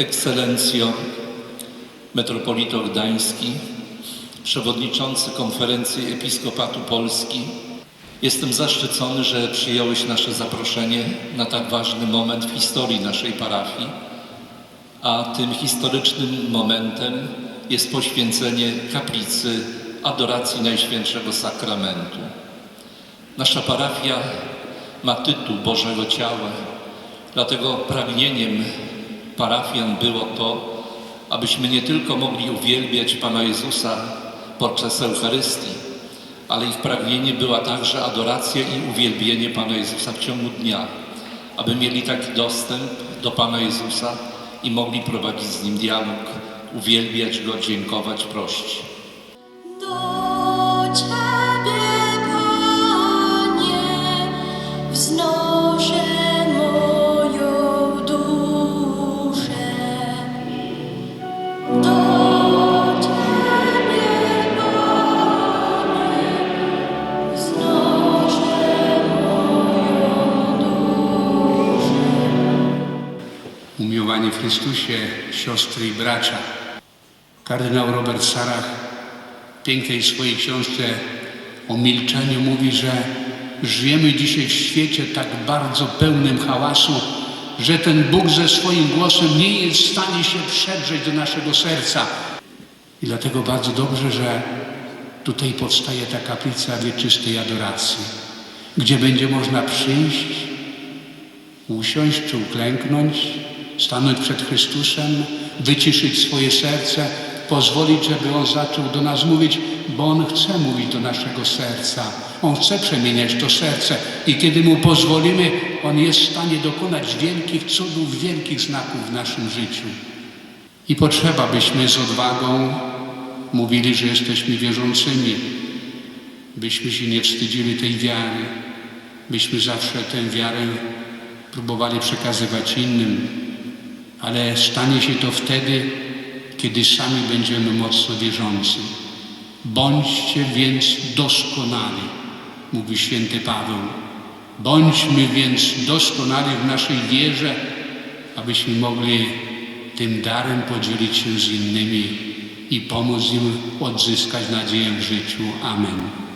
Ekscelencjo, metropolito Gdański, przewodniczący Konferencji Episkopatu Polski, jestem zaszczycony, że przyjąłeś nasze zaproszenie na tak ważny moment w historii naszej parafii, a tym historycznym momentem jest poświęcenie kaplicy adoracji Najświętszego Sakramentu. Nasza parafia ma tytuł Bożego Ciała, dlatego pragnieniem parafian było to, abyśmy nie tylko mogli uwielbiać Pana Jezusa podczas Eucharystii, ale ich pragnienie była także adoracja i uwielbienie Pana Jezusa w ciągu dnia, aby mieli taki dostęp do Pana Jezusa i mogli prowadzić z Nim dialog, uwielbiać Go, dziękować, prosić. Umiłowani w Chrystusie, siostry i bracia. Kardynał Robert Sarach w pięknej swojej książce o milczeniu mówi, że żyjemy dzisiaj w świecie tak bardzo pełnym hałasu, że ten Bóg ze swoim głosem nie jest w stanie się przedrzeć do naszego serca. I dlatego bardzo dobrze, że tutaj powstaje ta kaplica wieczystej adoracji, gdzie będzie można przyjść, usiąść czy uklęknąć, stanąć przed Chrystusem, wyciszyć swoje serce, pozwolić, żeby On zaczął do nas mówić, bo On chce mówić do naszego serca. On chce przemieniać to serce i kiedy Mu pozwolimy, On jest w stanie dokonać wielkich cudów, wielkich znaków w naszym życiu. I potrzeba, byśmy z odwagą mówili, że jesteśmy wierzącymi, byśmy się nie wstydzili tej wiary, byśmy zawsze tę wiarę próbowali przekazywać innym, ale stanie się to wtedy, kiedy sami będziemy mocno wierzący. Bądźcie więc doskonali, mówi święty Paweł. Bądźmy więc doskonali w naszej wierze, abyśmy mogli tym darem podzielić się z innymi i pomóc im odzyskać nadzieję w życiu. Amen.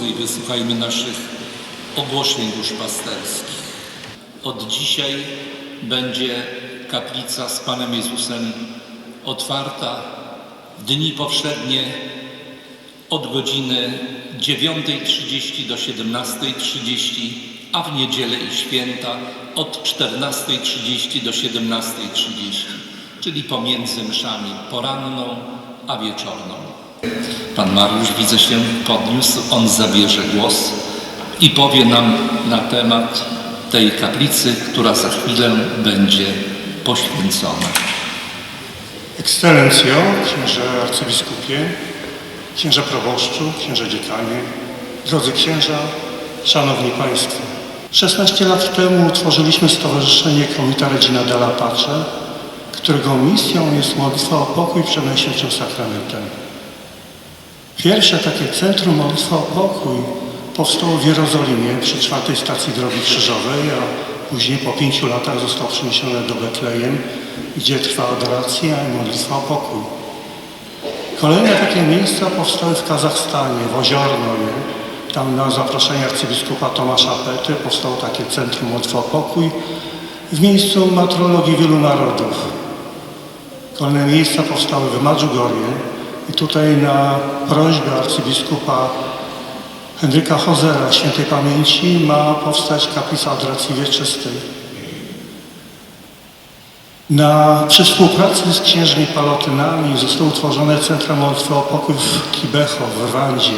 Drodzy, i wysłuchajmy naszych ogłoszeń duszpasterskich. Od dzisiaj będzie kaplica z Panem Jezusem otwarta dni powszednie od godziny 9.30 do 17.30, a w niedzielę i święta od 14.30 do 17.30, czyli pomiędzy mszami poranną a wieczorną. Pan Mariusz, widzę się, podniósł. On zabierze głos i powie nam na temat tej kaplicy, która za chwilę będzie poświęcona. Ekscelencjo, księże arcybiskupie, księże proboszczu, księże dziekanie, drodzy księża, szanowni państwo. 16 lat temu utworzyliśmy Stowarzyszenie Komita Regina della Pace, którego misją jest modlitwa o pokój przed Najświętszym Sakramentem. Pierwsze takie centrum modlitwa o pokój powstało w Jerozolimie przy czwartej stacji Drogi Krzyżowej, a później po pięciu latach zostało przeniesione do Betlejem, gdzie trwa adoracja i modlitwa o pokój. Kolejne takie miejsca powstały w Kazachstanie, w Oziornoje. Tam na zaproszenie arcybiskupa Tomasza Pety powstało takie centrum modlitwa o pokój w miejscu matrologii wielu narodów. Kolejne miejsca powstały w Madżugorje I tutaj na prośbę arcybiskupa Henryka Hozera świętej pamięci ma powstać kaplica adoracji wieczystej. Na, przy współpracy z księżmi palotynami zostało utworzone Centrum Modlitwy o Pokój w Kibeho w Rwandzie,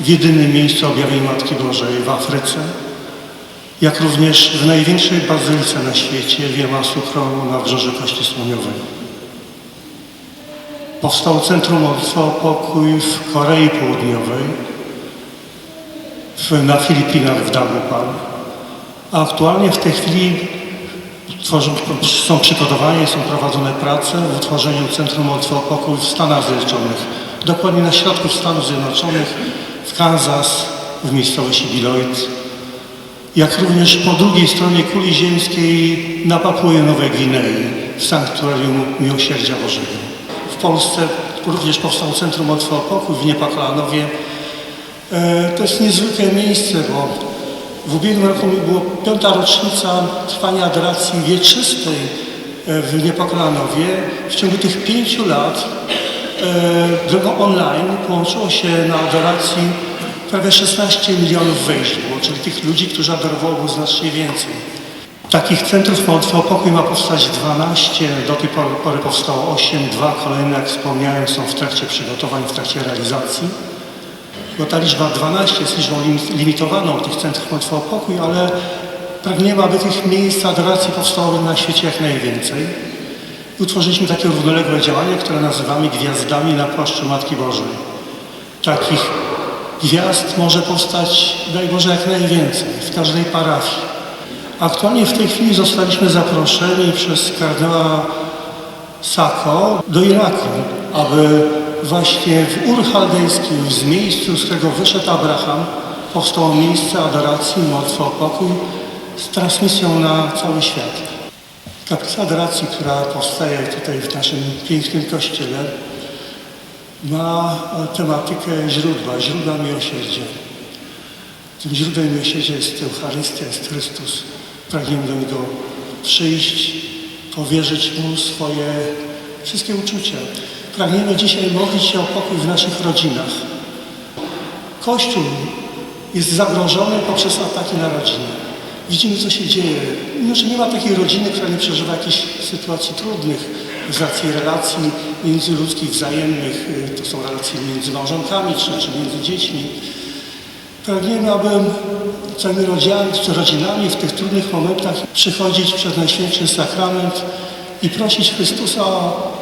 w jedynym miejscu objawień Matki Bożej w Afryce, jak również w największej bazylice na świecie w Yamoussoukro na Wybrzeży Kości Słoniowej. Powstało Centrum Modlitwy o Pokój w Korei Południowej, na Filipinach w Dagupan. A aktualnie w tej chwili tworzą, są przygotowania są prowadzone prace w utworzeniu Centrum Modlitwy o Pokój w Stanach Zjednoczonych. Dokładnie na środku Stanów Zjednoczonych, w Kansas, w miejscowości Beloit. Jak również po drugiej stronie kuli ziemskiej na Papui Nowej Gwinei, w Sanktuarium Miłosierdzia Bożego. W Polsce również powstało Centrum Modlitwy o Pokój w Niepaklanowie. E, To jest niezwykłe miejsce, bo w ubiegłym roku była piąta rocznica trwania adoracji wieczystej e, w Niepokalanowie. W ciągu tych pięciu lat e, drogą online połączyło się na adoracji prawie 16 milionów wejść czyli tych ludzi, którzy adorowało było znacznie więcej. Takich centrów modlitwy o pokój ma powstać 12, do tej pory, pory powstało 8, dwa kolejne, jak wspomniałem, są w trakcie przygotowań, w trakcie realizacji. Bo ta liczba 12 jest liczbą lim- limitowaną tych centrów modlitwy o pokój, ale pragniemy, aby tych miejsc adoracji powstało na świecie jak najwięcej. Utworzyliśmy takie równoległe działania, które nazywamy gwiazdami na płaszczu Matki Bożej. Takich gwiazd może powstać, daj Boże, jak najwięcej w każdej parafii. Aktualnie w tej chwili zostaliśmy zaproszeni przez kardynała Sako do Iraku, aby właśnie w Ur Chaldejskim, z miejscu, z którego wyszedł Abraham, powstało miejsce adoracji, modlitwy o pokój z transmisją na cały świat. Kaplica adoracji, która powstaje tutaj w naszym pięknym kościele, ma tematykę źródła, źródła miłosierdzia. Tym źródłem miłosierdzia jest Eucharystia, jest Chrystus. Pragniemy do Niego przyjść, powierzyć Mu swoje wszystkie uczucia. Pragniemy dzisiaj modlić się o pokój w naszych rodzinach. Kościół jest zagrożony poprzez ataki na rodzinę. Widzimy, co się dzieje. Że nie ma takiej rodziny, która nie przeżywa jakichś sytuacji trudnych z racji relacji międzyludzkich, wzajemnych, y, to są relacje między małżonkami czy, czy między dziećmi. Pragniemy, aby rodzinami, czy rodzinami w tych trudnych momentach przychodzić przed Najświętszy Sakrament i prosić Chrystusa o,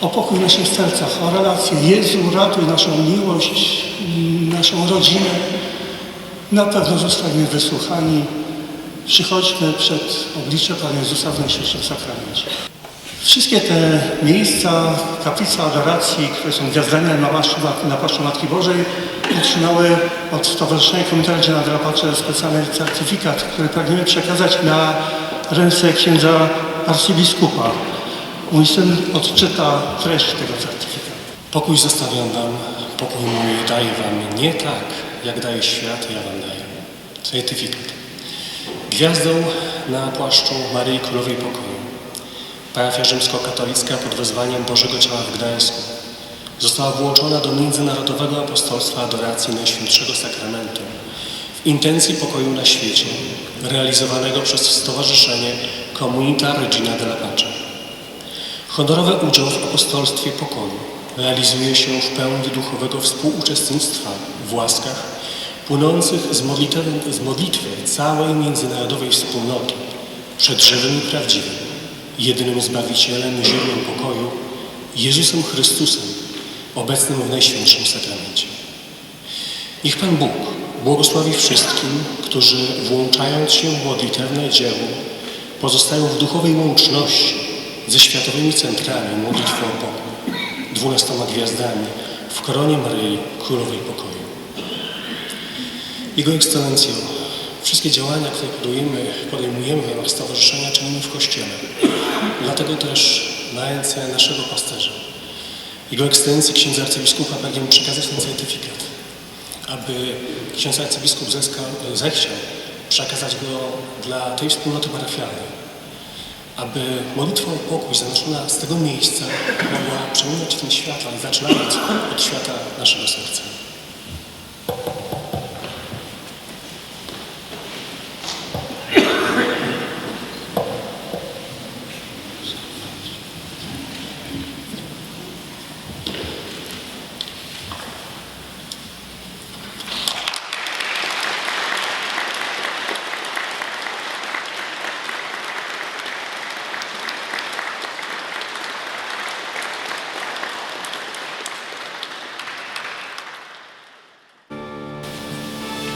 o pokój w naszych sercach, o relację. Jezu, ratuj naszą miłość, naszą rodzinę. Na pewno zostaniemy wysłuchani. Przychodźmy przed oblicze Pana Jezusa w Najświętszym Sakramencie. Wszystkie te miejsca, kaplice adoracji, które są gwiazdami na paszczu, na paszczu Matki Bożej, otrzymały od Stowarzyszenia Komitacie na Drapacze specjalny certyfikat, który pragniemy przekazać na ręce księdza arcybiskupa. Mój syn odczyta treść tego certyfikatu. Pokój zostawiam wam, pokój mój daję wam. Nie tak, jak daje świat, ja wam daję. Certyfikat. Gwiazdą na płaszczu Maryi Królowej Pokoju. Parafia rzymskokatolicka pod wezwaniem Bożego Ciała w Gdańsku. Została włączona do Międzynarodowego Apostolstwa Adoracji Najświętszego Sakramentu. W intencji pokoju na świecie, realizowanego przez Stowarzyszenie Comunita Regina della Pace. Honorowy udział w apostolstwie pokoju realizuje się w pełni duchowego współuczestnictwa w łaskach płynących z z modlitwy całej międzynarodowej wspólnoty przed żywym i prawdziwym, jedynym Zbawicielem źródłem pokoju, Jezusem Chrystusem, obecnym w Najświętszym Sakramencie. Niech Pan Bóg błogosławi wszystkim, którzy włączając się w modlitewne dzieło, pozostają w duchowej łączności ze światowymi centrami modlitwy o pokój, dwunastoma gwiazdami w koronie Maryi Królowej Pokoju. Jego Ekscelencjo, wszystkie działania, które podejmujemy w ramach stowarzyszenia, czynimy w Kościele. Dlatego też na ręce naszego pasterza, Jego Ekscelencji księdza arcybiskupa pragniemy przekazać ten certyfikat, aby ksiądz arcybiskup zeskał, zechciał przekazać go dla tej wspólnoty parafialnej, aby modlitwa o pokój zanoszona z tego miejsca mogła przełamać ten świat, ale zaczynając od świata naszego serca.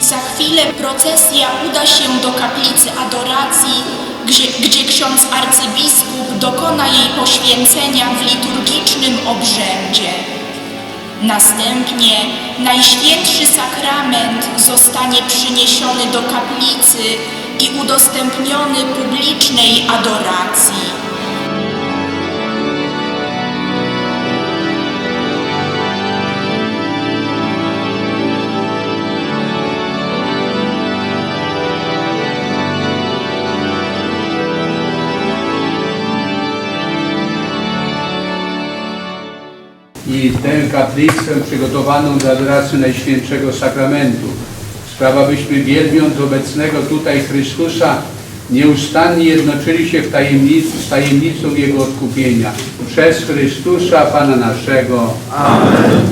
Za chwilę procesja uda się do kaplicy adoracji, gdzie, gdzie ksiądz arcybiskup dokona jej poświęcenia w liturgicznym obrzędzie. Następnie Najświętszy Sakrament zostanie przyniesiony do kaplicy i udostępniony publicznej adoracji. Tę kaplicę przygotowaną do adoracji Najświętszego Sakramentu. Sprawa, byśmy wielbiąc obecnego tutaj Chrystusa, nieustannie jednoczyli się w tajemnicy, z tajemnicą Jego odkupienia. Przez Chrystusa Pana naszego. Amen.